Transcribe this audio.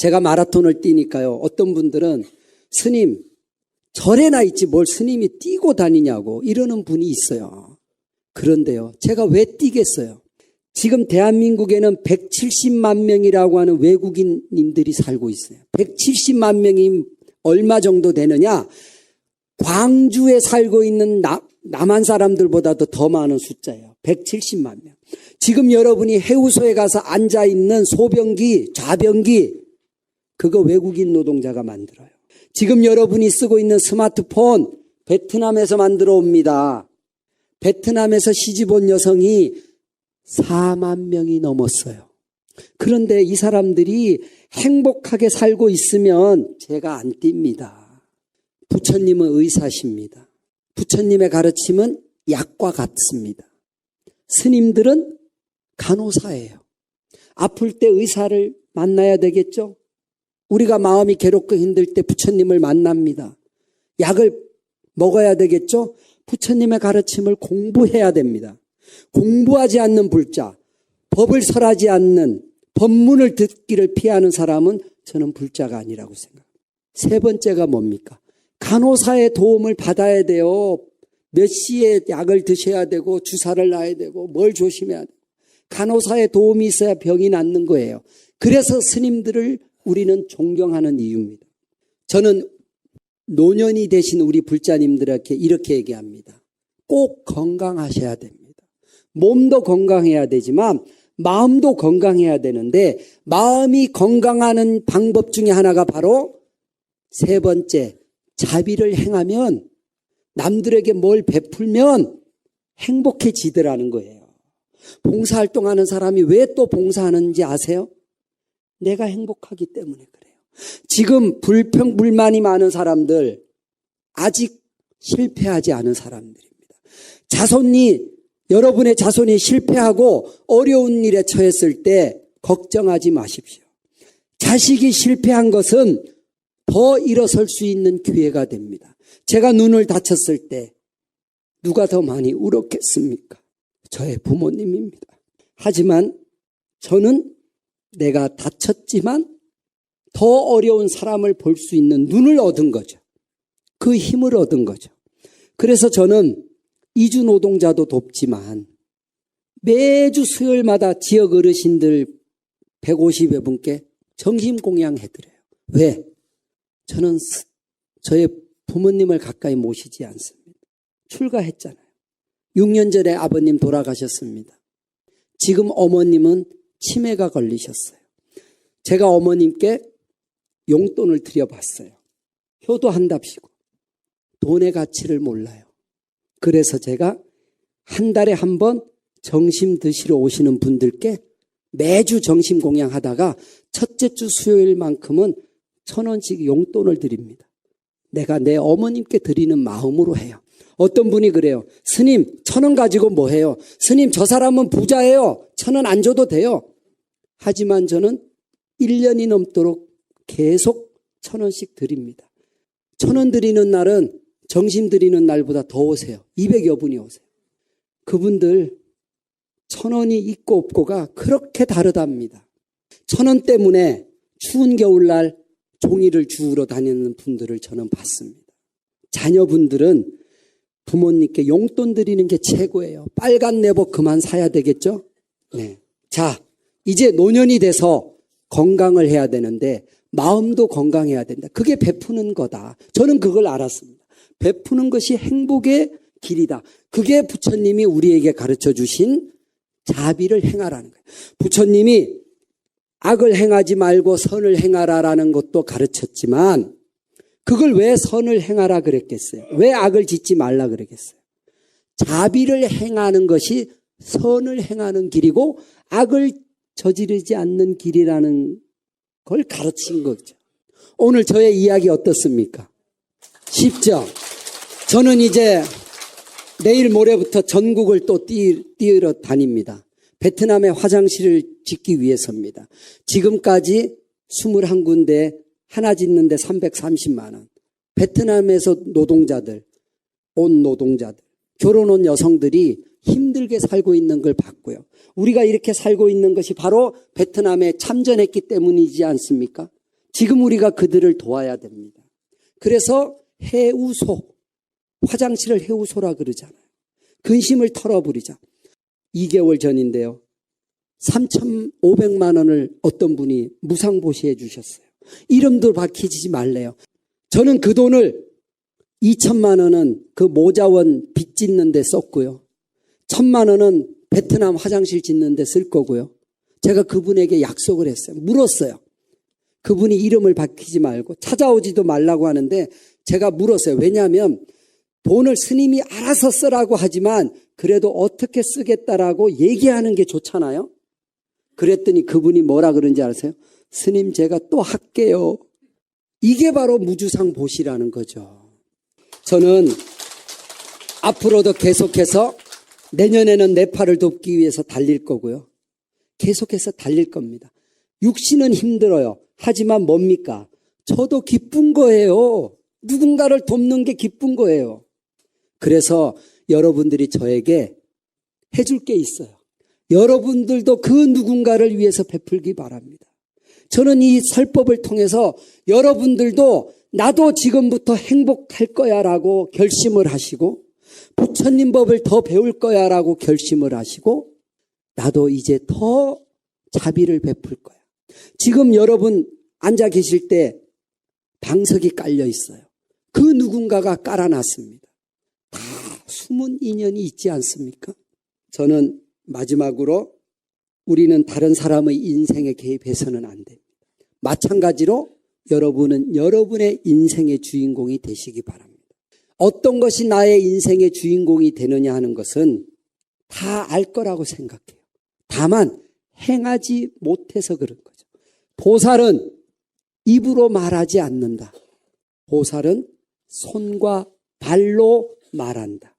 제가 마라톤을 뛰니까요. 어떤 분들은 스님, 절에나 있지 뭘 스님이 뛰고 다니냐고 이러는 분이 있어요. 그런데요. 제가 왜 뛰겠어요? 지금 대한민국에는 170만 명이라고 하는 외국인님들이 살고 있어요. 170만 명이 얼마 정도 되느냐? 광주에 살고 있는 나- 남한 사람들보다도 더 많은 숫자예요. 170만 명. 지금 여러분이 해우소에 가서 앉아 있는 소변기, 좌변기, 그거 외국인 노동자가 만들어요. 지금 여러분이 쓰고 있는 스마트폰, 베트남에서 만들어 옵니다. 베트남에서 시집 온 여성이 4만 명이 넘었어요. 그런데 이 사람들이 행복하게 살고 있으면 제가 안 띱니다. 부처님은 의사십니다. 부처님의 가르침은 약과 같습니다. 스님들은 간호사예요. 아플 때 의사를 만나야 되겠죠? 우리가 마음이 괴롭고 힘들 때 부처님을 만납니다. 약을 먹어야 되겠죠? 부처님의 가르침을 공부해야 됩니다. 공부하지 않는 불자, 법을 설하지 않는 법문을 듣기를 피하는 사람은 저는 불자가 아니라고 생각합니다. 세 번째가 뭡니까? 간호사의 도움을 받아야 돼요. 몇 시에 약을 드셔야 되고 주사를 놔야 되고 뭘 조심해야 돼요. 간호사의 도움이 있어야 병이 낫는 거예요. 그래서 스님들을 우리는 존경하는 이유입니다. 저는 노년이 되신 우리 불자님들에게 이렇게 얘기합니다. 꼭 건강하셔야 됩니다. 몸도 건강해야 되지만 마음도 건강해야 되는데 마음이 건강하는 방법 중에 하나가 바로 세 번째 자비를 행하면 남들에게 뭘 베풀면 행복해지더라는 거예요. 봉사활동하는 사람이 왜 또 봉사하는지 아세요? 내가 행복하기 때문에 그래요. 지금 불평, 불만이 많은 사람들, 아직 실패하지 않은 사람들입니다. 자손이, 여러분의 자손이 실패하고 어려운 일에 처했을 때 걱정하지 마십시오. 자식이 실패한 것은 더 일어설 수 있는 기회가 됩니다. 제가 눈을 다쳤을 때 누가 더 많이 울었겠습니까? 저의 부모님입니다. 하지만 저는 내가 다쳤지만 더 어려운 사람을 볼 수 있는 눈을 얻은 거죠. 그 힘을 얻은 거죠. 그래서 저는 이주 노동자도 돕지만 매주 수요일마다 지역 어르신들 150여 분께 점심 공양해 드려요. 왜? 저는 스- 저의 부모님을 가까이 모시지 않습니다. 출가했잖아요. 6년 전에 아버님 돌아가셨습니다. 지금 어머님은 치매가 걸리셨어요. 제가 어머님께 용돈을 드려봤어요. 효도한답시고 돈의 가치를 몰라요. 그래서 제가 한 달에 한 번 정심 드시러 오시는 분들께 매주 정심 공양하다가 첫째 주 수요일만큼은 천 원씩 용돈을 드립니다. 내가 내 어머님께 드리는 마음으로 해요. 어떤 분이 그래요. 스님, 천 원 가지고 뭐 해요? 스님, 저 사람은 부자예요. 천 원 안 줘도 돼요. 하지만 저는 1년이 넘도록 계속 천 원씩 드립니다. 천 원 드리는 날은 정심 드리는 날보다 더 오세요. 200여 분이 오세요. 그분들 천 원이 있고 없고가 그렇게 다르답니다. 천 원 때문에 추운 겨울날 종이를 주우러 다니는 분들을 저는 봤습니다. 자녀분들은 부모님께 용돈 드리는 게 최고예요. 빨간 내복 그만 사야 되겠죠? 네. 자, 이제 노년이 돼서 건강을 해야 되는데 마음도 건강해야 된다. 그게 베푸는 거다. 저는 그걸 알았습니다. 베푸는 것이 행복의 길이다. 그게 부처님이 우리에게 가르쳐 주신 자비를 행하라는 거예요. 부처님이 악을 행하지 말고 선을 행하라라는 것도 가르쳤지만 그걸 왜 선을 행하라 그랬겠어요? 왜 악을 짓지 말라 그랬겠어요? 자비를 행하는 것이 선을 행하는 길이고 악을 저지르지 않는 길이라는 걸 가르친 거죠. 오늘 저의 이야기 어떻습니까? 쉽죠? 저는 이제 내일 모레부터 전국을 또 뛰, 뛰러 다닙니다. 베트남의 화장실을 짓기 위해서입니다. 지금까지 21군데 하나 짓는데 330만 원. 베트남에서 노동자들, 온 노동자들, 결혼 온 여성들이 힘들게 살고 있는 걸 봤고요. 우리가 이렇게 살고 있는 것이 바로 베트남에 참전했기 때문이지 않습니까? 지금 우리가 그들을 도와야 됩니다. 그래서 해우소, 화장실을 해우소라 그러잖아요. 근심을 털어버리자. 2개월 전인데요. 3,500만 원을 어떤 분이 무상보시해 주셨어요. 이름도 밝히지 말래요. 저는 그 돈을 2천만 원은 그 모자원 빚 짓는 데 썼고요. 천만 원은 베트남 화장실 짓는 데 쓸 거고요. 제가 그분에게 약속을 했어요. 물었어요. 그분이 이름을 밝히지 말고 찾아오지도 말라고 하는데 제가 물었어요. 왜냐하면 돈을 스님이 알아서 쓰라고 하지만 그래도 어떻게 쓰겠다라고 얘기하는 게 좋잖아요. 그랬더니 그분이 뭐라 그런지 아세요? 스님 제가 또 할게요. 이게 바로 무주상 보시라는 거죠. 저는 앞으로도 계속해서 내년에는 네팔을 돕기 위해서 달릴 거고요. 계속해서 달릴 겁니다. 육신은 힘들어요. 하지만 뭡니까? 저도 기쁜 거예요. 누군가를 돕는 게 기쁜 거예요. 그래서 여러분들이 저에게 해줄 게 있어요. 여러분들도 그 누군가를 위해서 베풀기 바랍니다. 저는 이 설법을 통해서 여러분들도 나도 지금부터 행복할 거야 라고 결심을 하시고 부처님 법을 더 배울 거야 라고 결심을 하시고 나도 이제 더 자비를 베풀 거야. 지금 여러분 앉아 계실 때 방석이 깔려 있어요. 그 누군가가 깔아놨습니다. 다 숨은 인연이 있지 않습니까? 저는 마지막으로 우리는 다른 사람의 인생에 개입해서는 안 됩니다. 마찬가지로 여러분은 여러분의 인생의 주인공이 되시기 바랍니다. 어떤 것이 나의 인생의 주인공이 되느냐 하는 것은 다 알 거라고 생각해요. 다만 행하지 못해서 그런 거죠. 보살은 입으로 말하지 않는다. 보살은 손과 발로 말한다.